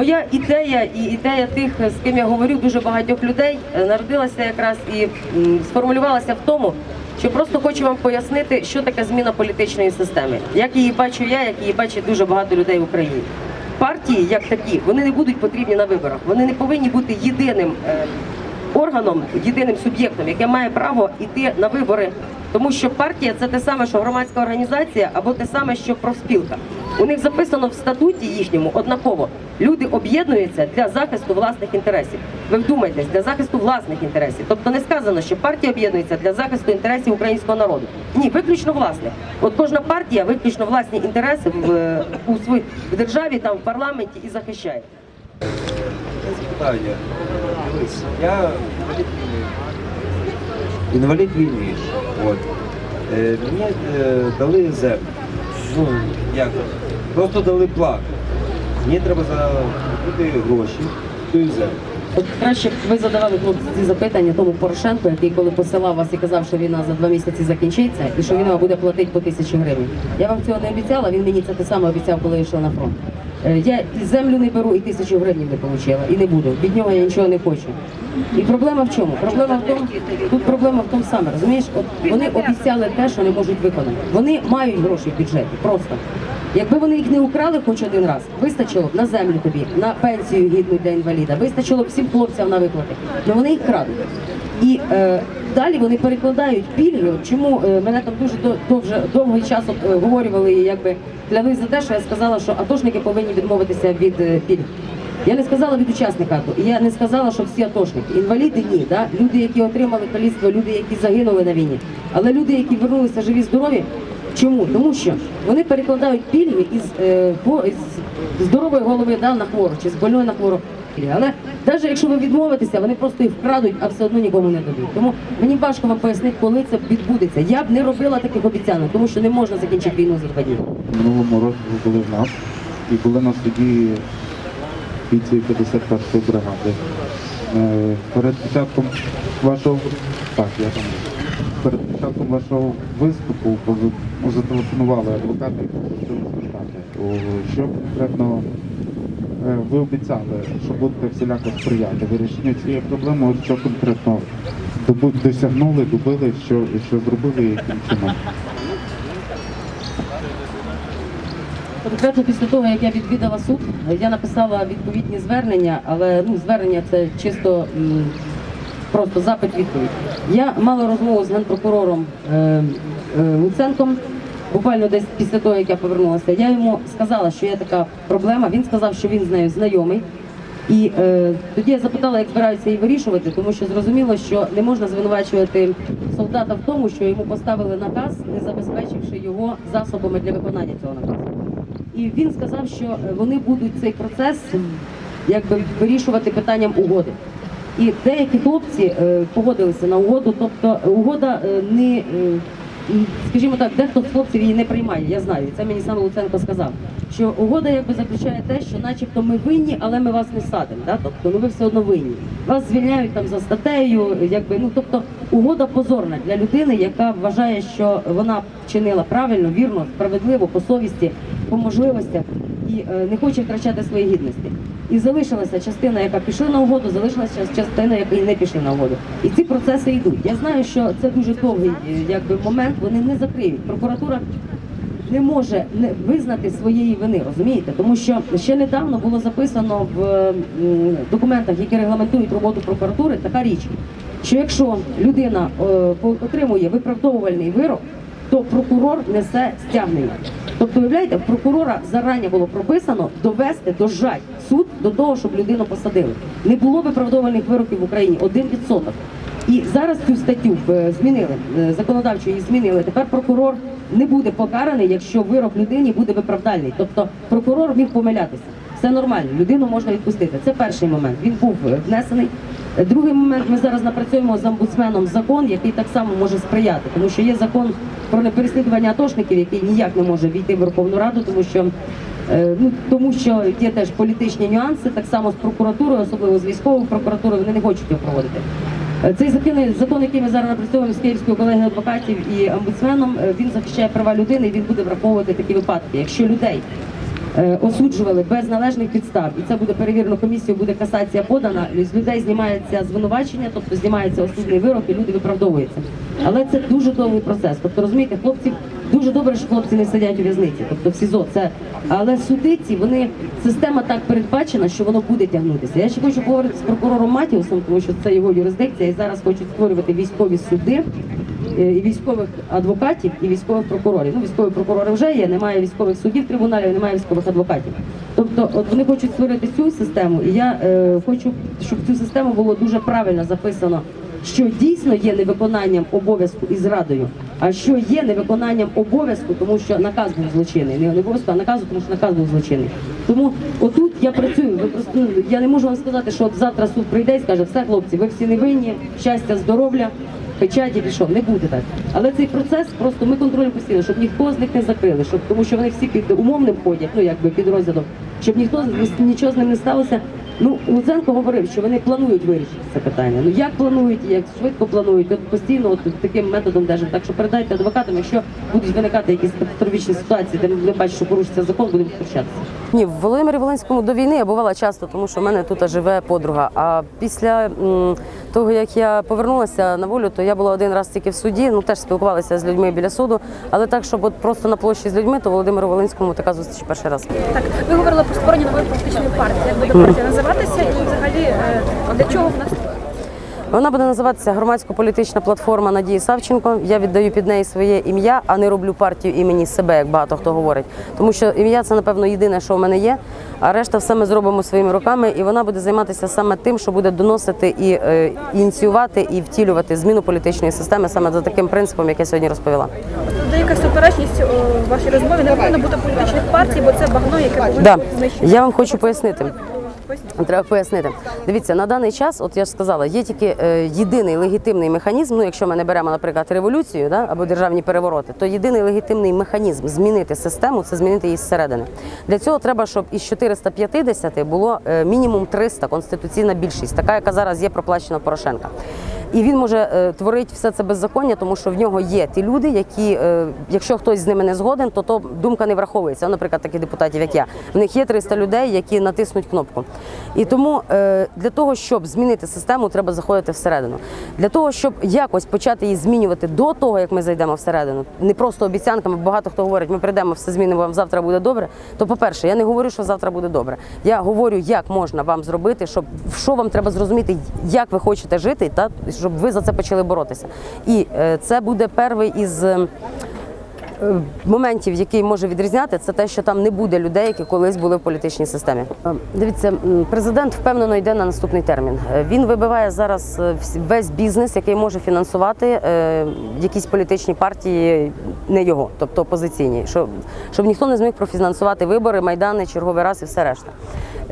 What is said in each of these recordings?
моя ідея і ідея тих, з ким я говорю, дуже багатьох людей, е, народилася якраз і сформулювалася в тому, що просто хочу вам пояснити, що таке зміна політичної системи, як її бачу я, як її бачить дуже багато людей в Україні. Партії, як такі, вони не будуть потрібні на виборах. Вони не повинні бути єдиним е, органом, єдиним суб'єктом, яке має право йти на вибори. Тому що партія це те саме, що громадська організація, або те саме, що профспілка. У них записано в статуті їхньому однаково. Люди об'єднуються для захисту власних інтересів. Ви вдумайтесь, для захисту власних інтересів. Тобто не сказано, що партія об'єднується для захисту інтересів українського народу. Ні, виключно власних. От кожна партія виключно власні інтереси в, е, у своїй в державі, там в парламенті і захищає. Я інвалід війни. От. Е, мені е, дали землю. Ну, як? Просто дали плату. Мені треба закупити гроші ту землю. От краще б ви задавали хлопці ці запитання тому Порошенку, який коли посилав вас і казав, що війна за два місяці закінчиться і що він вам буде платити по тисячі гривень. Я вам цього не обіцяла, він мені це те саме обіцяв, коли я йшов на фронт. Е, Я землю не беру, і тисячу гривень не отримала, і не буду. Від нього я нічого не хочу. І проблема в чому? Проблема в тому, тут проблема в тому саме, розумієш? От вони обіцяли те, що не можуть виконати. Вони мають гроші в бюджеті, просто. Якби вони їх не украли хоч один раз, вистачило б на землю тобі, на пенсію гідну для інваліда, вистачило б всім хлопцям на виплати. Але вони їх крадуть. І е, далі вони перекладають пільги. Чому е, мене там дуже довже довгий час от, е, якби клялись за те, що я сказала, що атошники повинні відмовитися від е, пільг. Я не сказала від учасника АТО, я не сказала, що всі атошники. Інваліди ні, да? люди, які отримали каліцтво, люди, які загинули на війні. Але люди, які вернулися живі, здорові, чому? Тому що вони перекладають пільги із, е, по- із здорової голови да, на хвору чи з больної на хвору. Але навіть якщо ви відмовитеся, вони просто їх вкрадуть, а все одно нікому не дадуть. Тому мені важко вам пояснити, коли це відбудеться. Я б не робила таких обіцянок, тому що не можна закінчити війну за два минулому році були в нас і були на суді бійці 51-ї бригади. Е, Перед початком вашого так, я там перед початком вашого виступу зателефонували адвокати. О, Що конкретно е, ви обіцяли, що будете всіляко сприяти вирішенню цієї проблеми, що конкретно досягнули, добили, що, що зробили і яким чином? Конкретно після того, як я відвідала суд, я написала відповідні звернення, але ну, звернення це чисто просто запит відповідь. Я мала розмову з генпрокурором е, е, Луценком. Буквально десь після того, як я повернулася, я йому сказала, що є така проблема. Він сказав, що він з нею знайомий. І е, тоді я запитала, як збираються її вирішувати, тому що зрозуміло, що не можна звинувачувати солдата в тому, що йому поставили наказ, не забезпечивши його засобами для виконання цього наказу. І він сказав, що е, вони будуть цей процес якби вирішувати питанням угоди. І деякі хлопці е, погодилися на угоду, тобто угода е, не, скажімо так, дехто з хлопців її не приймає. Я знаю, це мені саме Луценко сказав. Що угода якби заключає те, що начебто ми винні, але ми вас не садимо. Да? Тобто ну ви все одно винні. Вас звільняють там за статтею, якби ну тобто угода позорна для людини, яка вважає, що вона чинила правильно, вірно, справедливо, по совісті, по можливостях і е, не хоче втрачати свої гідності. І залишилася частина, яка пішла на угоду, залишилася частина, яка не пішли на угоду. І ці процеси йдуть. Я знаю, що це дуже довгий е, якби момент. Вони не закриють. Прокуратура не може не визнати своєї вини, розумієте? Тому що ще недавно було записано в документах, які регламентують роботу прокуратури, така річ, що якщо людина е, отримує виправдовувальний вирок, то прокурор несе стягнення. Тобто, уявляєте, в прокурора зарані було прописано довести, дожать суд до того, щоб людину посадили. Не було виправдовувальних вироків в Україні один відсоток. І зараз цю статтю е, змінили, е, законодавчо її змінили. Тепер прокурор не буде покараний, якщо вирок людині буде виправдальний. Тобто прокурор міг помилятися. Все нормально, людину можна відпустити. Це перший момент. Він був е, внесений. Другий момент ми зараз напрацюємо з омбудсменом закон, який так само може сприяти, тому що є закон про непереслідування атошників, який ніяк не може війти в Верховну Раду, тому що Е, Ну тому що є теж політичні нюанси, так само з прокуратурою, особливо з військовою прокуратурою, вони не хочуть його проводити. Е, Цей закон, який ми зараз напрацьовуємо з Київською колегією адвокатів і омбудсменом, е, він захищає права людини і він буде враховувати такі випадки. Якщо людей осуджували без належних підстав, і це буде перевірено комісією, буде касація подана. З людей знімається звинувачення, тобто знімається осудний вирок, і люди виправдовуються. Але це дуже довгий процес. Тобто, розумієте, хлопці дуже добре, що хлопці не сидять у в'язниці, тобто в СІЗО. Це але суди ці вони система так передбачена, що воно буде тягнутися. Я ще хочу поговорити з прокурором Матіусом, тому що це його юрисдикція, і зараз хочуть створювати військові суди е, і військових адвокатів і військових прокурорів. Ну, військові прокурори вже є, немає військових судів, трибуналів, немає військових адвокатів. Тобто, от вони хочуть створити цю систему, і я е, хочу, щоб цю систему було дуже правильно записано, що дійсно є невиконанням обов'язку і зрадою, а що є невиконанням обов'язку, тому що наказ був злочинний. Не обов'язку, а наказу, тому що наказ був злочинний. Тому отут я працюю. Ви просто ну, я не можу вам сказати, що от завтра суд прийде і скаже, все, хлопці, ви всі не винні, щастя, здоров'я печаті пішов, не буде так. Але цей процес просто ми контролюємо постійно, щоб ніхто з них не закрили, щоб тому що вони всі під умовним ходять, ну якби під розглядом, щоб ніхто нічого з ним не сталося. Ну Луценко говорив, що вони планують вирішити це питання. Ну як планують, і як швидко планують, от постійно от таким методом держимо. Так що передайте адвокатам, якщо будуть виникати якісь катастрофічні ситуації, де ми будемо бачити, що порушиться закон, будемо втручатися. Ні, в Володимирі Волинському до війни я бувала часто, тому що в мене тут живе подруга. А після м, того, як я повернулася на волю, то я була один раз тільки в суді. Ну теж спілкувалася з людьми біля суду, але так, щоб от просто на площі з людьми, то Володимиру Волинському така зустріч перший раз. Так, ви говорили про створення нової політичної партії. Як буде партія називатися і взагалі е, для чого вона створена? Вона буде називатися громадсько-політична платформа Надії Савченко. Я віддаю під неї своє ім'я, а не роблю партію імені себе, як багато хто говорить. Тому що ім'я це напевно єдине, що в мене є. А решта все ми зробимо своїми руками, і вона буде займатися саме тим, що буде доносити і е, ініціювати і втілювати зміну політичної системи саме за таким принципом, як я сьогодні розповіла. Деяка суперечність у вашій розмові не повинно бути політичних партій, бо це багно, яке повинно Да. знищити. Я вам хочу пояснити. Треба пояснити. Дивіться, на даний час, от я ж сказала, є тільки е, єдиний легітимний механізм. Ну, якщо ми не беремо, наприклад, революцію да, або державні перевороти, то єдиний легітимний механізм змінити систему це змінити її зсередини. Для цього треба, щоб із 450 було е, мінімум 300 конституційна більшість, така, яка зараз є проплачена Порошенка. І він може е, творити все це беззаконня, тому що в нього є ті люди, які, е, якщо хтось з ними не згоден, то то думка не враховується. Ну, Наприклад, таких депутатів, як я. В них є 300 людей, які натиснуть кнопку. І тому е, для того, щоб змінити систему, треба заходити всередину. Для того, щоб якось почати її змінювати до того, як ми зайдемо всередину, не просто обіцянками. Багато хто говорить, ми прийдемо, все змінимо, вам завтра буде добре. То, по-перше, я не говорю, що завтра буде добре. Я говорю, як можна вам зробити, щоб що вам треба зрозуміти, як ви хочете жити, та щоб ви за це почали боротися. І е, це буде перший із. е, Моментів, який може відрізняти, це те, що там не буде людей, які колись були в політичній системі. Дивіться, президент впевнено йде на наступний термін. Е, Він вибиває зараз весь бізнес, який може фінансувати якісь політичні партії, не його, тобто опозиційні, щоб, щоб ніхто не зміг профінансувати вибори, майдани, черговий раз і все решта.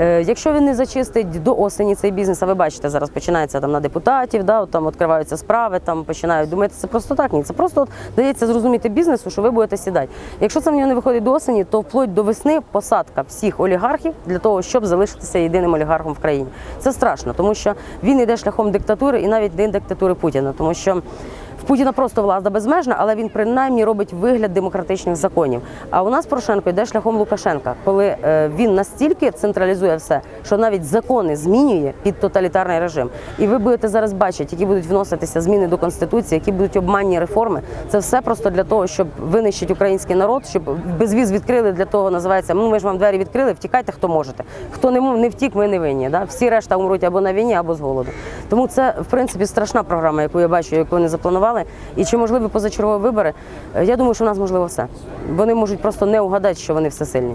Е, Якщо він не зачистить до осені цей бізнес, а ви бачите, зараз починається там на депутатів, да, от там відкриваються справи, там починають думати, це просто так. Ні, це просто от дається зрозуміти бізнесу, що ви будете сідати. Якщо це в нього не виходить до осені, то вплоть до весни посадка всіх олігархів для того, щоб залишитися єдиним олігархом в країні. Це страшно, тому що він йде шляхом диктатури і навіть не диктатури Путіна, тому що. Путіна просто влада безмежна, але він принаймні робить вигляд демократичних законів. А у нас Порошенко йде шляхом Лукашенка, коли е, він настільки централізує все, що навіть закони змінює під тоталітарний режим. І ви будете зараз бачити, які будуть вноситися зміни до конституції, які будуть обманні реформи. Це все просто для того, щоб винищити український народ, щоб безвіз відкрили для того, називається. Ну ми ж вам двері відкрили, втікайте, хто можете. Хто не не втік, ви не винні. Да? Всі решта умруть або на війні, або з голоду. Тому це в принципі страшна програма, яку я бачу, яку вони запланували. І чи можливі позачергові вибори? Е, Я думаю, що в нас можливо все. Вони можуть просто не угадати, що вони всесильні.